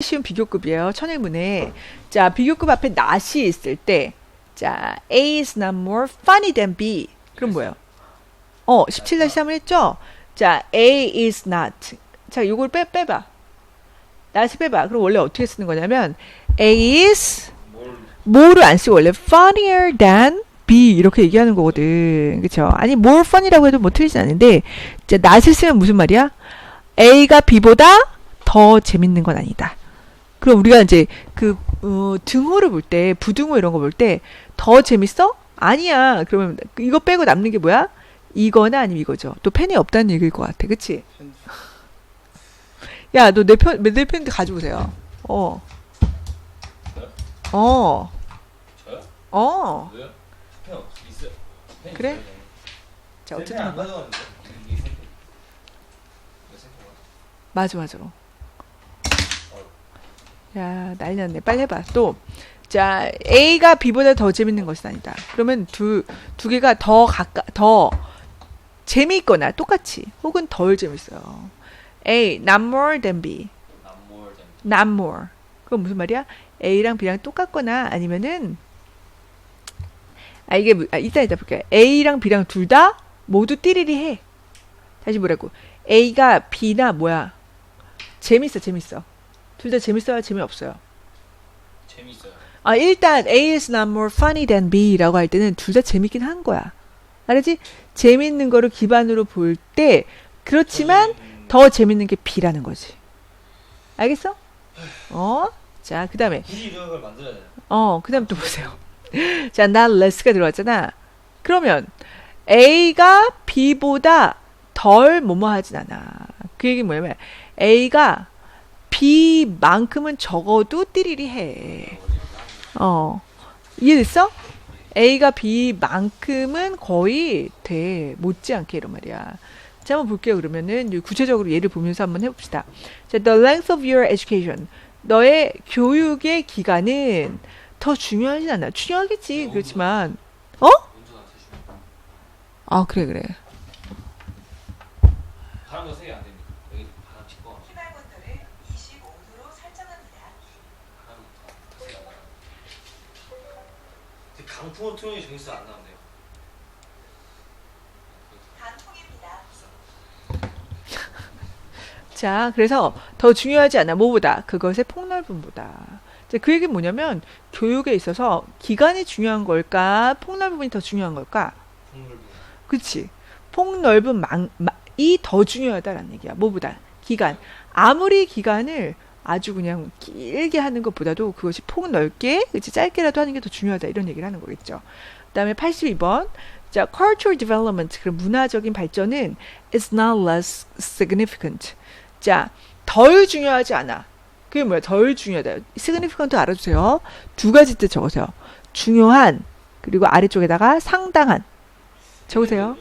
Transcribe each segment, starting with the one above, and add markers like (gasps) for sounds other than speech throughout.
쉬운 비교급이에요. 천일문에. 자, 비교급 앞에 not이 있을 때, 자, A is not more funny than B. 그럼 뭐예요? 어, 17-3을 했죠? 자, A is not. 자, 요걸 빼, 빼봐. not을 빼봐. 그럼 원래 어떻게 쓰는 거냐면, A is more를 안 쓰고 원래 funnier than B 이렇게 얘기하는 거거든. 그쵸? 아니, more funny라고 해도 뭐 틀리진 않은데, 자, not을 쓰면 무슨 말이야? A가 B보다 더 재밌는 건 아니다. 그럼 우리가 이제 그 어, 등호를 볼 때 부등호 이런 거 볼 때 더 재밌어? 아니야. 그러면 이거 빼고 남는 게 뭐야? 이거나 아니면 이거죠. 또 펜이 없다는 얘기일 것 같아. 그치? 야, 너 내 편, 내 펜 가지고 오세요. 어. 어. 어. 그래? 자, 제 어쨌든. 맞아, 맞아. 야, 났네. 빨리 해봐. 또. 자, A가 B보다 더 재밌는 것은 아니다. 그러면 두, 두 개가 더 가까, 더 재미있거나 똑같이, 혹은 덜 재밌어요. A, not more than B. not more. 그건 무슨 말이야? A랑 B랑 똑같거나 아니면은, 아, 이게, 무- 아, 이따 이따 볼게요. A랑 B랑 둘 다 모두 띠리리 해. 다시 뭐라고. A가 B나 뭐야. 재밌어, 재밌어. 둘 다 재밌어요, 재미없어요. 재밌어요. 아, 일단 A is not more funny than B라고 할 때는 둘 다 재밌긴 한 거야. 알았지? 재밌는 거를 기반으로 볼 때 그렇지만 음, 더 재밌는 게 B라는 거지. 알겠어? 어? 자, 그 다음에 굳이 이걸 만들어야 돼요. 어, 그 다음 또 보세요. (laughs) 자, not less가 들어왔잖아. 그러면 A가 B보다 덜 뭐뭐 하진 않아. 그 얘기 뭐냐면 A가 B만큼은 적어도 띠리리 해. 어. 이해됐어? A가 B만큼은 거의 돼. 못지않게 이런 말이야. 자, 한번 볼게요. 그러면은 구체적으로 예를 보면서 한번 해봅시다. 자, the length of your education. 너의 교육의 기간은 더 중요하진 않아. 중요하겠지. 그렇지만, 어? 아, 그래, 그래. 다른 거 세개 안됩 강풍을 틀어니 정수 안 나온대요. 단풍입니다. (laughs) 자, 그래서 더 중요하지 않아. 뭐보다? 그것의 폭넓음보다. 자, 그 얘기는 뭐냐면, 교육에 있어서 기간이 중요한 걸까? 폭넓음이 더 중요한 걸까? 폭넓은 망, 마, 이더 중요하다라는 얘기야. 뭐보다? 기간. 아무리 기간을 아주 그냥 길게 하는 것보다도 그것이 폭 넓게, 그치? 짧게라도 하는 게 더 중요하다. 이런 얘기를 하는 거겠죠. 그 다음에 82번. 자, cultural development, 그런 문화적인 발전은 is not less significant. 자, 덜 중요하지 않아. 그게 뭐야? 덜 중요하다. significant 알아주세요. 두 가지 뜻 적으세요. 중요한, 그리고 아래쪽에다가 상당한. 적으세요.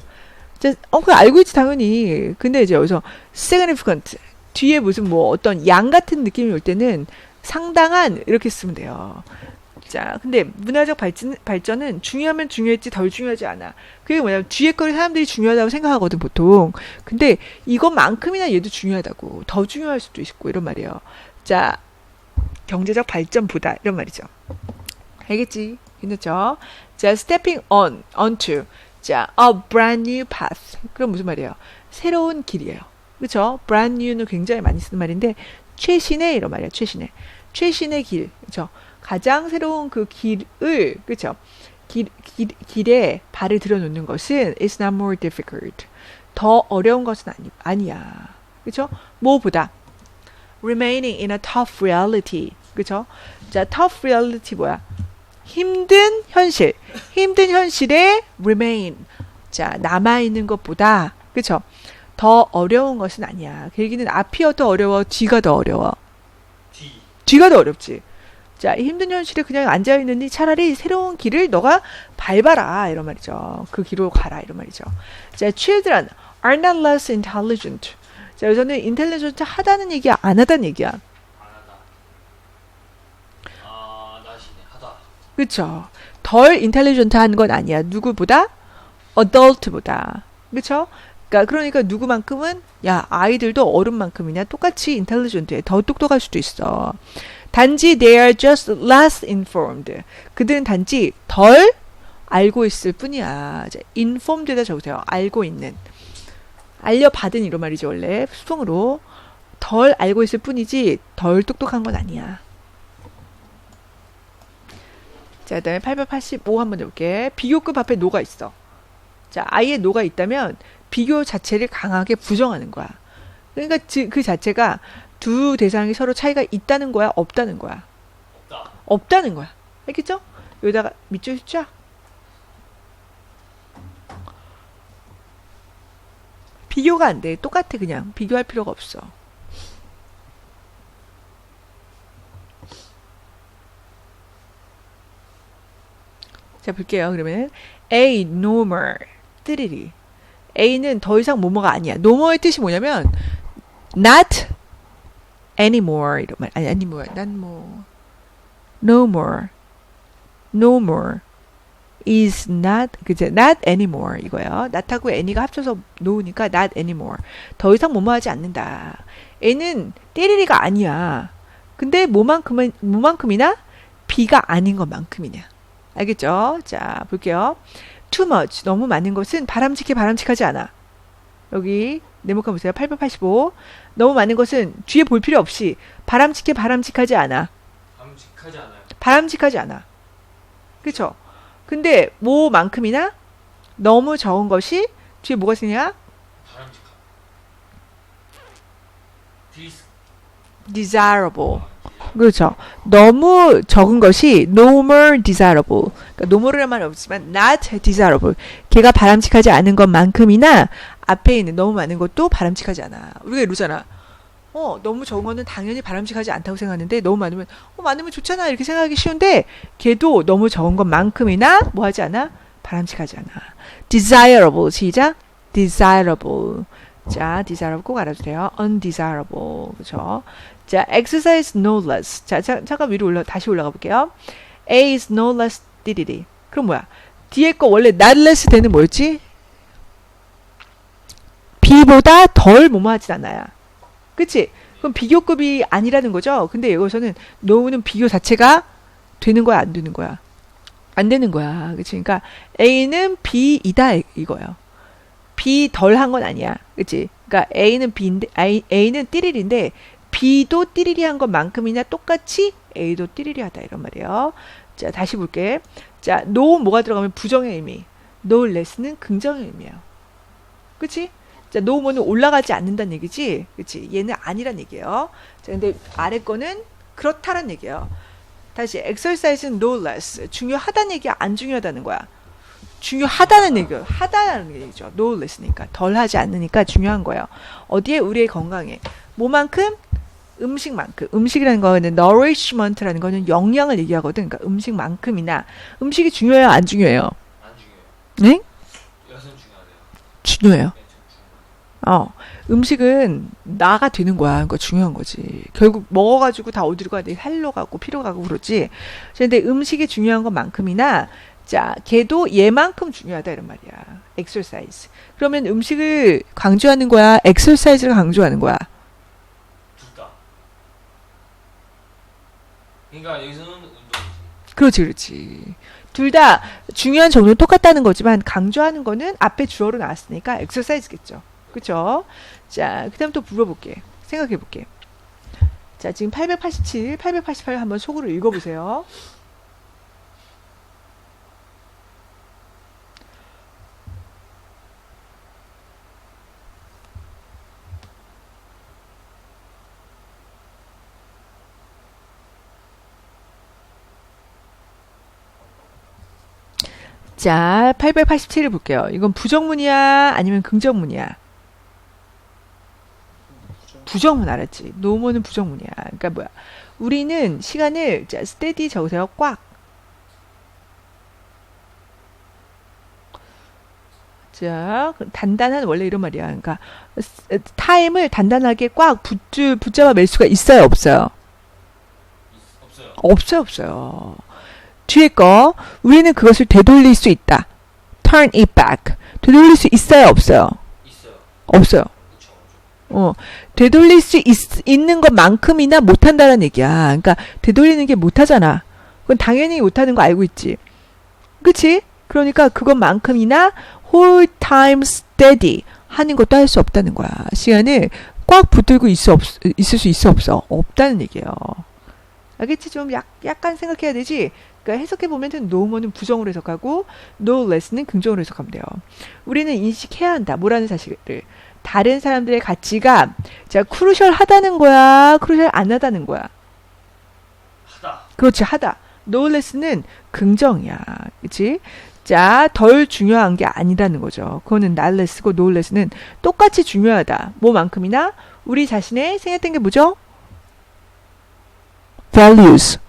자, 어, 그 알고 있지, 당연히. 근데 이제 여기서 significant. 뒤에 무슨 뭐 어떤 양 같은 느낌이 올 때는 상당한, 이렇게 쓰면 돼요. 자, 근데 문화적 발전, 발전은 중요하면 중요했지 덜 중요하지 않아. 그게 뭐냐면 뒤에 거를 사람들이 중요하다고 생각하거든, 보통. 근데 이것만큼이나 얘도 중요하다고. 더 중요할 수도 있고, 이런 말이에요. 자, 경제적 발전보다, 이런 말이죠. 알겠지? 괜찮죠? 자, stepping on, onto. 자, a brand new path. 그럼 무슨 말이에요? 새로운 길이에요. 그쵸? brand new는 굉장히 많이 쓰는 말인데, 최신의, 이런 말이에요. 최신의. 최신의 길. 그쵸? 가장 새로운 그 길을, 그쵸? 길, 길, 길에 발을 들여놓는 것은 is not more difficult. 더 어려운 것은 아니, 아니야. 그쵸? 뭐보다 remaining in a tough reality. 그쵸? 자, tough reality 뭐야? 힘든 현실. 힘든 현실에 remain. 자, 남아 있는 것보다, 그쵸? 더 어려운 것은 아니야. 그 얘기는 앞이 더 어려워, 뒤가 더 어려워. D. 뒤가 더 어렵지. 자, 이 힘든 현실에 그냥 앉아 있느니 차라리 새로운 길을 너가 밟아라. 이런 말이죠. 그 길로 가라. 이런 말이죠. 자, children are not less intelligent. 자, 여기서는 intelligent 하다는 얘기야, 안 하다는 얘기야. 안 하다. 아, 나시네. 하다. 그쵸? 덜 intelligent 한건 아니야. 누구보다? adult보다. 그쵸? 그러니까 그러니까 누구만큼은 야 아이들도 어른만큼이냐 똑같이 intelligent해 더 똑똑할 수도 있어. 단지 they are just less informed. 그들은 단지 덜 알고 있을 뿐이야. 자, informed에다 적으세요. 알고 있는. 알려받은 이런 말이죠 원래 수동으로 덜 알고 있을 뿐이지 덜 똑똑한 건 아니야. 자, 그다음에 885 한번 해볼게. 비교급 앞에 노가 있어. 자, 아예 노가 있다면 비교 자체를 강하게 부정하는 거야. 그러니까 지- 그 자체가 두 대상이 서로 차이가 있다는 거야, 없다는 거야. 없다. 없다는 거야. 알겠죠? 여기다가 밑줄 쫙. 비교가 안 돼. 똑같아 그냥. 비교할 필요가 없어. 자 볼게요. 그러면 A no more 띠리리. A는 더 이상 뭐뭐가 아니야. more의 뜻이 뭐냐면 not anymore 이런 말 아니 anymore not more no more no more is not 그죠 not anymore 이거예요. not하고 any가 합쳐서 no니까 not anymore 더 이상 뭐뭐 하지 않는다. A는 띠리리가 아니야. 근데 뭐만큼은 뭐만큼이나 B가 아닌 것만큼이냐. 알겠죠? 자, 볼게요. Too much 너무 많은 것은 바람직해 바람직하지 않아. 여기 네모칸 보세요. 885. 너무 많은 것은 뒤에 볼 필요 없이 바람직해 바람직하지 않아. 바람직하지 않아요. 바람직하지 않아. 그쵸? 근데 뭐만큼이나 너무 적은 것이 뒤에 뭐가 쓰냐? 바람직한. desirable. 그렇죠. 너무 적은 것이 no more desirable. 그러니까 no more란 말은 없지만 not desirable. 걔가 바람직하지 않은 것만큼이나 앞에 있는 너무 많은 것도 바람직하지 않아. 우리가 이러잖아. 어, 너무 적은 거는 당연히 바람직하지 않다고 생각하는데 너무 많으면 어, 많으면 좋잖아 이렇게 생각하기 쉬운데 걔도 너무 적은 것만큼이나 뭐 하지 않아? 바람직하지 않아. desirable 시작. desirable. 자, desirable 꼭 알아주세요. undesirable. 그렇죠? 자, exercise no less. 자, 자, 잠깐 위로 올라 다시 올라가 볼게요. A is no less 띠리리. 그럼 뭐야? 뒤에 거 원래 not less 되는 뭐였지? B보다 덜 뭐뭐 하진 않아요. 그치? 그럼 비교급이 아니라는 거죠? 근데 여기서는 no는 비교 자체가 되는 거야, 안 되는 거야? 안 되는 거야. 그치? 그러니까 A는 B이다, 이거예요. B 덜 한 건 아니야. 그치? 그러니까 A는 B인데, A, A는 띠리리인데, B도 띠리리 한 것만큼이나 똑같이 A도 띠리리 하다, 이런 말이에요. 자, 다시 볼게. 자, no 뭐가 들어가면 부정의 의미. no less는 긍정의 의미예요. 그치? 자, no 뭐는 올라가지 않는다는 얘기지. 그치? 얘는 아니란 얘기예요. 자, 근데 아래 거는 그렇다란 얘기예요. 다시, exercise는 no less. 중요하다는 얘기야, 안 중요하다는 거야. 중요하다는 얘기예요. 하다는 얘기죠. no less니까. 덜 하지 않으니까 중요한 거예요. 어디에? 우리의 건강에. 뭐만큼? 음식만큼. 음식이라는 거는 nourishment라는 거는 영양을 얘기하거든. 그러니까 음식만큼이나. 음식이 중요해요? 안 중요해요? 안 중요해요. 네? 중요해요. 어, 음식은 나가 되는 거야. 그러니까 중요한 거지. 결국 먹어가지고 다 어디로 가야 돼? 살로 가고 피로 가고 그러지. 근데 음식이 중요한 것만큼이나 자, 걔도 얘만큼 중요하다 이런 말이야. exercise. 그러면 음식을 강조하는 거야? exercise를 강조하는 거야? 둘 다. 그러니까 여기서는 운동이지. 그렇지, 그렇지. 둘 다 중요한 정도는 똑같다는 거지만 강조하는 거는 앞에 주어로 나왔으니까 exercise겠죠. 그렇죠? 자, 그다음 또 물어볼게. 생각해 볼게. 자, 지금 887, 888 한번 속으로 읽어 보세요. 자, 887을 볼게요. 이건 부정문이야? 아니면 긍정문이야? 부정문 알았지. 노모는 부정문이야. 그러니까 뭐야? 우리는 시간을 자, steady 적으세요. 꽉. 자, 단단한 원래 이런 말이야. 그러니까 스- 타임을 단단하게 꽉 붙, 붙잡아 맬 수가 있어요, 없어요? 있- 없어요. 없어요, 없어요. 뒤에 거 우리는 그것을 되돌릴 수 있다. turn it back. 되돌릴 수 있어요, 없어요? 있어요. 없어요. 어, 되돌릴 수 있, 는 것만큼이나 못한다는 얘기야. 그러니까 되돌리는 게 못하잖아. 그건 당연히 못하는 거 알고 있지. 그치? 그러니까 그것만큼이나 whole time steady 하는 것도 할 수 없다는 거야. 시간을 꽉 붙들고 있어 없, 있을 수 있어 없어? 없다는 얘기예요. 알겠지? 좀 약, 약간 생각해야 되지? 그러니까 해석해 보면 nomo는 부정으로 해석하고 no less는 긍정으로 해석하면 돼요. 우리는 인식해야 한다. 뭐라는 사실을. 다른 사람들의 가치가 자 크루셜하다는 거야, 크루셜 안 하다는 거야. 하다. 그렇지 하다. no less는 긍정이야, 그렇지? 자, 덜 중요한 게 아니라는 거죠. 그거는 no less는 똑같이 중요하다. 뭐만큼이나 우리 자신의 생각된 게 뭐죠? values.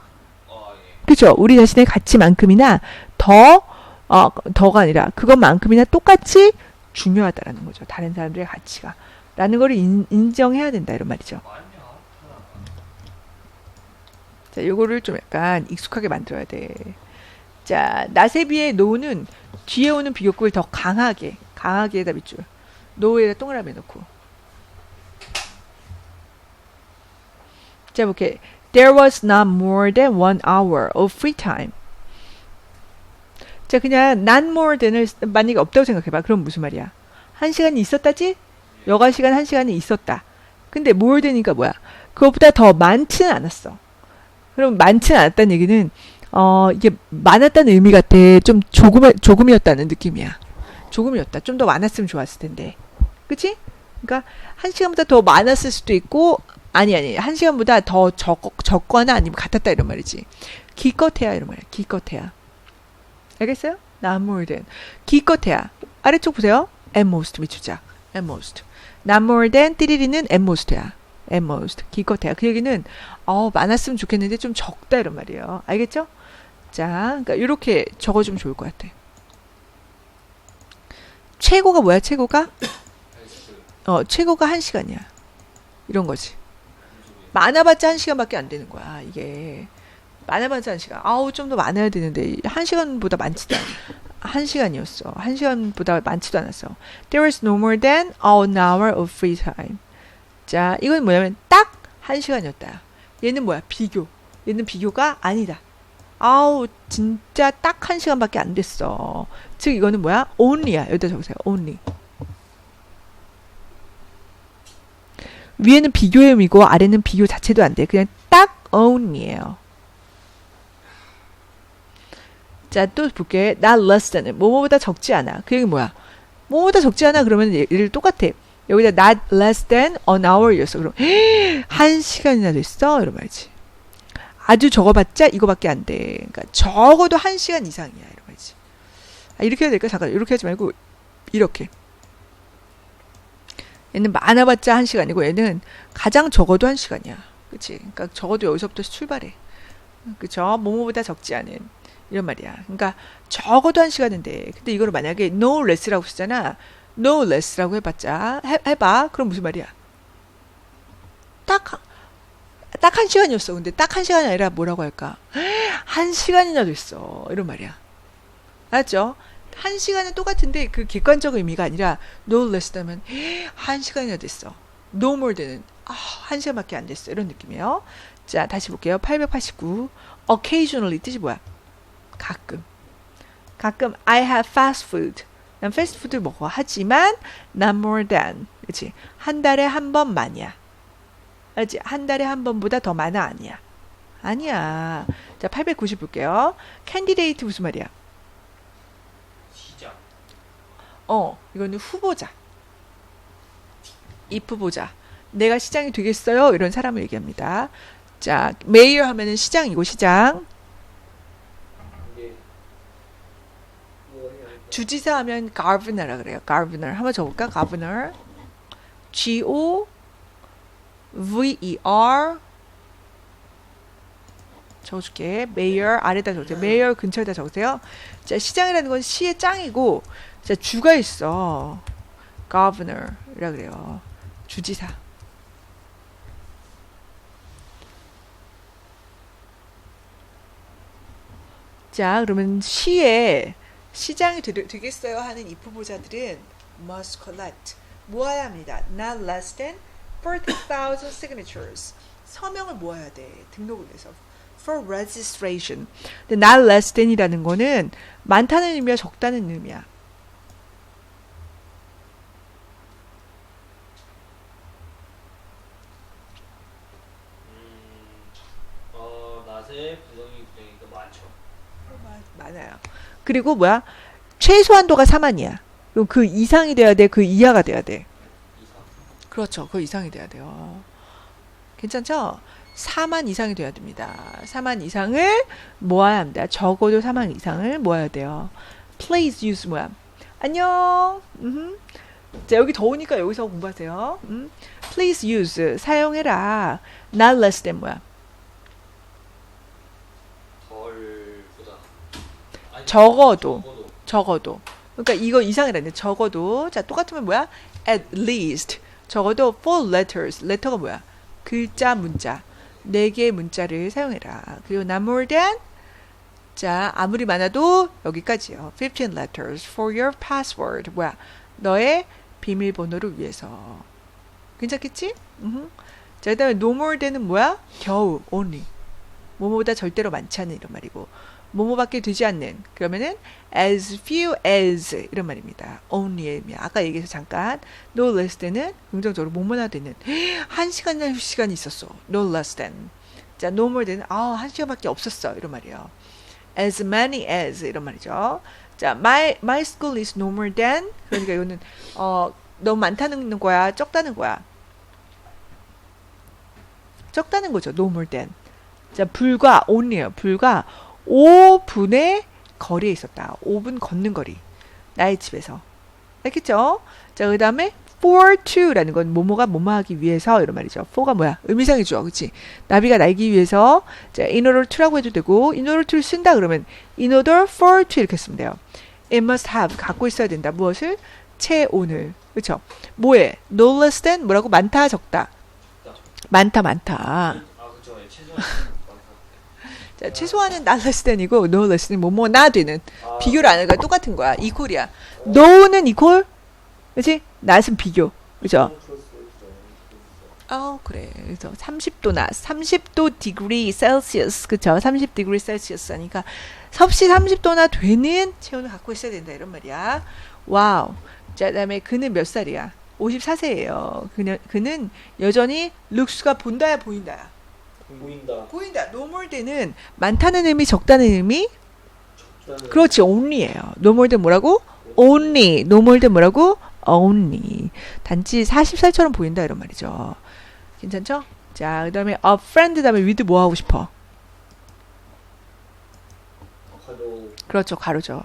그죠? 우리 자신의 가치만큼이나 더, 어, 더가 아니라 그것만큼이나 똑같이 중요하다라는 거죠. 다른 사람들의 가치가. 라는 거를 인, 인정해야 된다. 이런 말이죠. 자, 요거를 좀 약간 익숙하게 만들어야 돼. 자, 낫에 비해 노는 뒤에 오는 비교급을 더 강하게, 강하게 해다 밑줄. 노에다 동그라미 넣고. 자, 볼게. There was not more than one hour of free time. 자, 그냥 not more than을 쓰- 만약에 없다고 생각해봐. 그럼 무슨 말이야? 한 시간이 있었다지? 여가 시간 한 시간이 있었다. 근데 more than이니까 뭐야? 그것보다 더 많지는 않았어. 그럼 많지는 않았다는 얘기는 어 이게 많았다는 의미 같아. 좀 조금 조금이었다는 느낌이야. 조금이었다. 좀 더 많았으면 좋았을 텐데. 그치? 그러니까 한 시간보다 더 많았을 수도 있고 아니 아니 한 시간보다 더 적, 적거나 아니면 같았다 이런 말이지. 기껏해야 이런 말이야. 기껏해야. 알겠어요? Not more than. 기껏해야. 아래쪽 보세요. At most 밑주자. At most. Not more than 띠리리는 at most야. at most. 기껏해야. 그 얘기는 어 많았으면 좋겠는데 좀 적다 이런 말이에요. 알겠죠? 자, 그러니까 이렇게 적어주면 좋을 것 같아. 최고가 뭐야? 최고가? 헬스. 어, 최고가 한 시간이야. 이런 거지. 많아봤자 한 시간밖에 안 되는 거야. 이게 많아봤자 한 시간. 아우 좀 더 많아야 되는데 한 시간보다 많지도 않. 한 시간이었어. 한 시간보다 많지도 않았어. There was no more than an hour of free time. 자, 이건 뭐냐면 딱 한 시간이었다. 얘는 뭐야? 비교. 얘는 비교가 아니다. 아우 진짜 딱 한 시간밖에 안 됐어. 즉 이거는 뭐야? only야. 여기다 적으세요. only. 위에는 비교의 의미고 아래는 비교 자체도 안 돼. 그냥 딱 only예요. 자, 또 볼게. not less than은 뭐뭐보다 적지 않아. 그 얘기 뭐야? 뭐뭐보다 적지 않아 그러면 얘를 똑같아. 여기다 not less than an hour였어. 그럼 한 시간이나 됐어? 이런 말이지. 아주 적어봤자 이거밖에 안 돼. 그러니까 적어도 한 시간 이상이야. 이런 말이지. 아, 이렇게 해야 될까? 잠깐 이렇게 하지 말고 이렇게. 얘는 많아봤자 한 시간이고 얘는 가장 적어도 한 시간이야. 그치? 그러니까 적어도 여기서부터 출발해. 그쵸? 뭐뭐보다 적지 않은 이런 말이야. 그러니까 적어도 한 시간인데 근데 이거를 만약에 no less라고 쓰잖아. no less라고 해봤자 해, 해봐. 그럼 무슨 말이야? 딱 딱 한 시간이었어. 근데 딱 한 시간이 아니라 뭐라고 할까? 한 시간이나 됐어. 이런 말이야. 알았죠? 한 시간은 똑같은데 그 객관적 의미가 아니라 no less 하면 한 시간이나 됐어. no more than은 아, 한 시간밖에 안 됐어. 이런 느낌이에요. 자, 다시 볼게요. 889. occasionally 뜻이 뭐야? 가끔. 가끔 I have fast food. 난 패스트푸드를 먹어. 하지만 not more than. 그렇지? 한 달에 한 번만이야. 알지? 한 달에 한 번보다 더 많아 아니야. 아니야. 자, 890 볼게요. candidate 무슨 말이야? 시작. 어, 이거는 후보자. if 보자. 내가 시장이 되겠어요? 이런 사람을 얘기합니다. 자, 메이어 하면은 시장이고 시장. 주지사 하면 governor라 그래요. governor. 한번 적어볼까? governor. G O V E R 적어줄게. mayor 아래다 적으세요. mayor 근처에다 적으세요. 자, 시장이라는 건 시의 짱이고, 자, 주가 있어. governor이라 그래요. 주지사. 자, 그러면 시에 시장이 되, 되겠어요 하는 if 보자들은 must collect 모아야 합니다. Not less than 40,000 signatures. 서명을 모아야 돼. 등록을 위해서. For registration. 근데 not less than이라는 거는 많다는 의미야, 적다는 의미야. 음, 어, 낮에 부정이 부정이니까 많죠. 많아요. 그리고 뭐야? 최소한도가 4만이야. 그럼 그 이상이 돼야 돼? 그 이하가 돼야 돼? 그렇죠. 그 이상이 돼야 돼요. 괜찮죠? 4만 이상이 돼야 됩니다. 4만 이상을 모아야 합니다. 적어도 4만 이상을 모아야 돼요. Please use 뭐야? 안녕. 음흠. 자, 여기 더우니까 여기서 공부하세요. 음. Please use 사용해라. Not less than 뭐야? 덜보다. 아니, 적어도. 적어도. 그러니까 이거 이상이라네. 적어도. 자, 똑같으면 뭐야? At least. 적어도 four letters. letter가 뭐야? 글자, 문자. 네 개의 문자를 사용해라. 그리고 not more than. 자, 아무리 많아도 여기까지요. 15 letters for your password. 뭐야? 너의 비밀번호를 위해서. 괜찮겠지? 음흠. 자, 그 다음에 no more than은 뭐야? 겨우, only. 뭐뭐보다 절대로 많지 않은 이런 말이고. 뭐뭐밖에 되지 않는 그러면은 as few as 이런 말입니다. only의 의미. 아까 얘기해서 잠깐 no less than은 긍정적으로 뭐뭐나 되는 (gasps) 한 시간이나 두 시간이 있었어. no less than. 자, no more than은 아한 시간밖에 없었어 이런 말이에요. as many as 이런 말이죠. 자, my my school is no more than 그러니까 이거는 어 너무 많다는 거야, 적다는 거야. 적다는 거죠. no more than. 자, 불과 only예요. 불과 5분의 거리에 있었다. 5분 걷는 거리. 나의 집에서. 알겠죠? 자, 그 다음에 for to라는 건 뭐뭐가 뭐뭐 하기 위해서 이런 말이죠. for가 뭐야? 의미상이죠. 그치? 나비가 날기 위해서 자, in order to라고 해도 되고 in order to를 쓴다 그러면 in order for to 이렇게 쓰면 돼요. it must have 갖고 있어야 된다. 무엇을? 체온을. 그쵸? 뭐에? no less than 뭐라고? 많다 적다. 많다 많다. 아, 그쵸. 예, 최소한. 자, 최소한은 not less than이고 no less than 뭐뭐 나 되는 아, 비교를 안 하니까 똑같은 거야. 이퀄이야. no는 이퀄, 그렇지? not은 비교, 그죠? 어 그래. 그래서 30도 나, 30도 디그리 셀시어스, 그쵸? 30 디그리 셀시어스 하니까 섭씨 30도나 되는 체온을 갖고 있어야 된다 이런 말이야. 와우. 자, 그다음에 그는 몇 살이야? 54세예요. 그는 그는 여전히 룩스가 본다야 보인다야. 보인다. 보인다. 노멀 대는 많다는 의미, 적다는 의미. 적다는 그렇지, only예요. 노멀 대 뭐라고? only. 노멀 대 뭐라고? only. 단지 40살처럼 보인다 이런 말이죠. 괜찮죠? 자, 그다음에 a friend 다음에 with 뭐 하고 싶어? 그렇죠, 가로죠.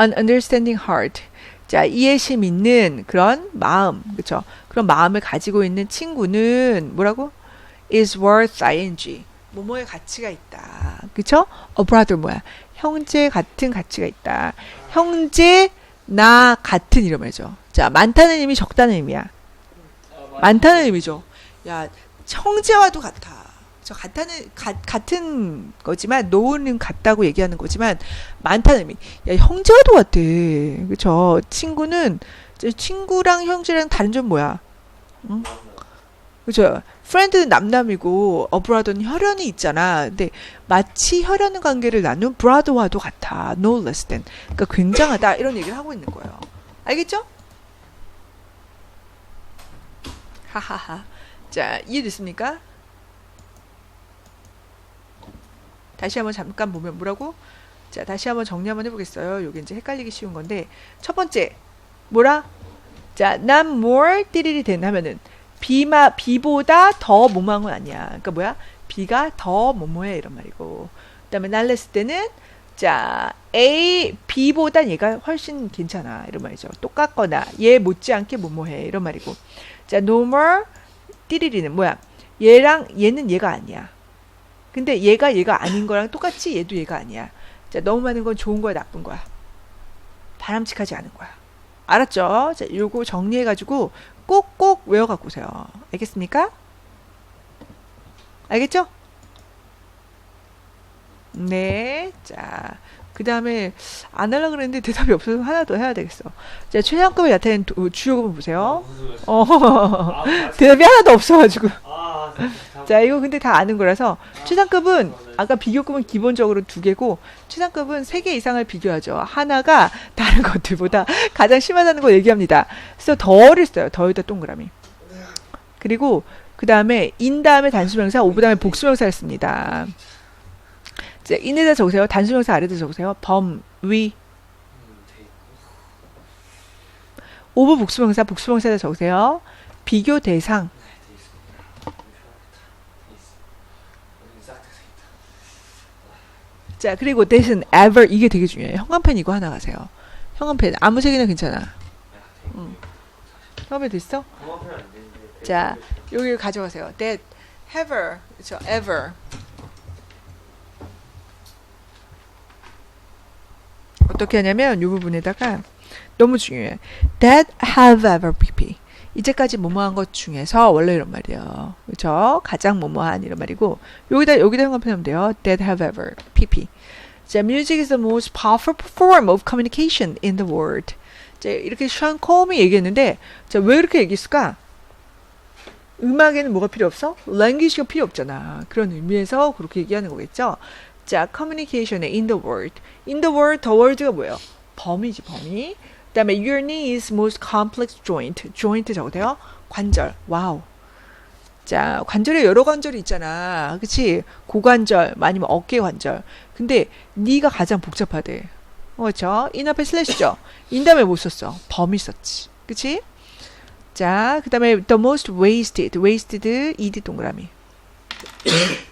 an understanding heart. 자, 이해심 있는 그런 마음, 그렇죠? 그런 마음을 가지고 있는 친구는 뭐라고? Is worth ing. 뭐뭐의 가치가 있다. 그쵸? a brother 뭐야? 형제 같은 가치가 있다. 형제 나 같은 이런 말이죠. 자, 많다는 의미, 적다는 의미야. 아, 많다는 의미죠. 야, 형제와도 같아. 저 같다는 가, 같은 거지만 노는 같다고 얘기하는 거지만 많다는 의미. 야, 형제와도 같아. 그쵸 친구는 저 친구랑 형제랑 다른 점 뭐야? 응? 그죠? 프렌드는 남남이고 어브라더는 혈연이 있잖아. 근데 마치 혈연 관계를 나눈 브라더와도 같아. No less than. 그러니까 굉장하다 이런 얘기를 하고 있는 거예요. 알겠죠? 하하하. 자, 이해됐습니까? 다시 한번 잠깐 보면 뭐라고? 자, 다시 한번 정리 한번 해보겠어요. 요게 이제 헷갈리기 쉬운 건데 첫 번째 뭐라? 자, not more 띠리리 된 하면은 비마 비보다 더 뭐뭐한 건 아니야. 그러니까 뭐야? 비가 더 뭐뭐해 이런 말이고. 그다음에 less 때는 자, A, B보다 얘가 훨씬 괜찮아. 이런 말이죠. 똑같거나, 얘 못지않게 뭐뭐해. 이런 말이고. 자, no more, 띠리리는 뭐야? 얘랑, 얘는 얘가 아니야. 근데 얘가 얘가 아닌 거랑 똑같이 얘도 얘가 아니야. 자, 너무 많은 건 좋은 거야, 나쁜 거야? 바람직하지 않은 거야. 알았죠? 자, 요거 정리해가지고 꼭꼭 외워갖고 오세요. 알겠습니까? 알겠죠? 네. 자, 그 다음에 안 하려고 그랬는데 대답이 없어서 하나 더 해야 되겠어. 자, 최상급을 나타낸 도- 주요 부분 보세요. 어, 아, (laughs) 아, 대답이 하나도 없어가지고. 아, 자, 자, 이거 근데 다 아는 거라서 최상급은 아까 비교급은 기본적으로 두 개고 최상급은 세 개 이상을 비교하죠. 하나가 다른 것들보다 가장 심하다는 걸 얘기합니다. 그래서 덜을 써요. 덜다 동그라미. 그리고 그 다음에 인 다음에 단수명사, 오브 다음에 복수명사를 씁니다. 자, 인에다 적으세요. 단수명사 아래다 적으세요. 범, 위. 오브 복수명사, 복수명사에다 적으세요. 비교 대상, 네, 돼 있습니다. 좀 좋아하겠다. 돼 있어. 여기 싹 돼서 있다. 자, 그리고 that은 ever 이게 되게 중요해요. 형광펜 이거 하나 가세요. 형광펜 아무 색이나 괜찮아. 응. 형광펜. 돼 자. 여기 가져가세요. that ever 그렇죠. ever 어떻게 하냐면 이 부분에다가 너무 중요해. that have ever pp 이제까지 뭐뭐한 것 중에서 원래 이런 말이에요. 그렇죠? 가장 뭐뭐한 이런 말이고 여기다 여기다 형광펜 하면 돼요. that have ever pp 자, music is the most powerful form of communication in the world. 자, 이렇게 션 콤이 얘기했는데 자, 왜 이렇게 얘기했을까? 음악에는 뭐가 필요 없어? language가 필요 없잖아. 그런 의미에서 그렇게 얘기하는 거겠죠. 자, communication의 in the world. in the world, the world가 뭐예요? 범위지, 범위. 그다음에 your knee is most complex joint. joint 적어도요. 관절. 와우. 자, 관절에 여러 관절이 있잖아. 그치? 고관절, 아니면 어깨 관절. 근데 니가 가장 복잡하대. 어, 그렇죠? 인 앞에 슬래시죠? 인 다음에 못 썼어. 범위 썼지. 그치? 자, 그 다음에 the most wasted. wasted, ed 동그라미. (coughs)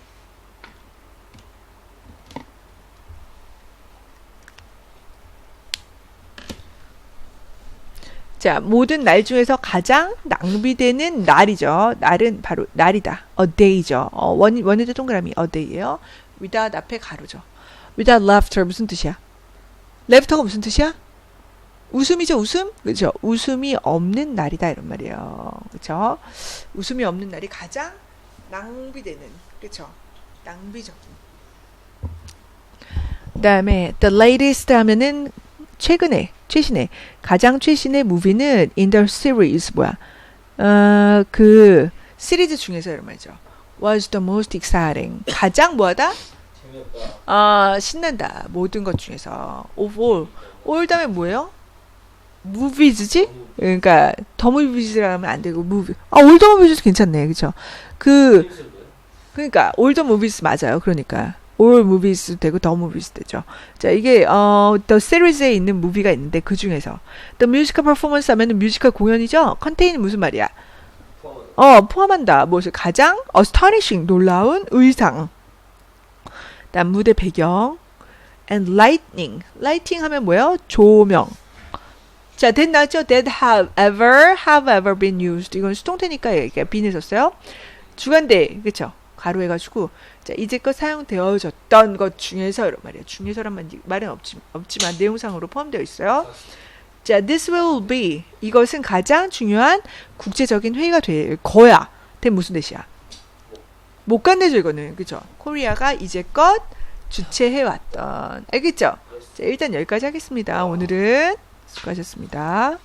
자, 모든 날 중에서 가장 낭비되는 날이죠. 날은 바로 날이다. a day죠. 어, 원, 원에도 동그라미 a day예요. without 앞에 가로죠. without laughter 무슨 뜻이야? laughter가 무슨 뜻이야? 웃음이죠, 웃음? 그죠? 웃음이 없는 날이다, 이런 말이에요. 그죠? 웃음이 없는 날이 가장 낭비되는, 그죠? 낭비적. 그 다음에, the latest 하면은 최근에, 최신의, 가장 최신의 무비는 in the series, 뭐야? 어, 그, 시리즈 중에서 이런 말이죠. was the most exciting. 가장 뭐하다? 아, 신난다. 모든 것 중에서. of all. all 다음에 뭐예요? 너무 그러니까 더 무비즈라 하면 안 되고 무비. 아 올더 무비즈 괜찮네, 그렇죠? 그. 그러니까 올더 무비즈 맞아요. 그러니까 올 무비즈 되고 더 무비즈 되죠. 자 이게 어 the series에 있는 무비가 있는데 그 중에서 the musical performance 하면은 뮤지컬 공연이죠. 컨테인 무슨 말이야? 어 포함한다. 무엇을 가장 astonishing 놀라운 의상. 다음 무대 배경 and lightning. lighting 하면 뭐예요? 조명. 자, 됐나죠? That have ever, have ever been used. 이건 수동태니까 이렇게 bean을 썼어요. 주간대, 그쵸? 가로 해 가지고, 자, 이제껏 사용되어졌던 것 중에서, 말이에요. 중에서란 말- 말은 없지, 없지만 내용상으로 포함되어 있어요. 자, this will be. 이것은 가장 중요한 국제적인 회의가 될 거야. 된 무슨 뜻이야? 못 간대죠, 이거는. 그죠? 코리아가 이제껏 주최해 왔던. 알겠죠? 자, 일단 여기까지 하겠습니다. 오늘은 수고하셨습니다.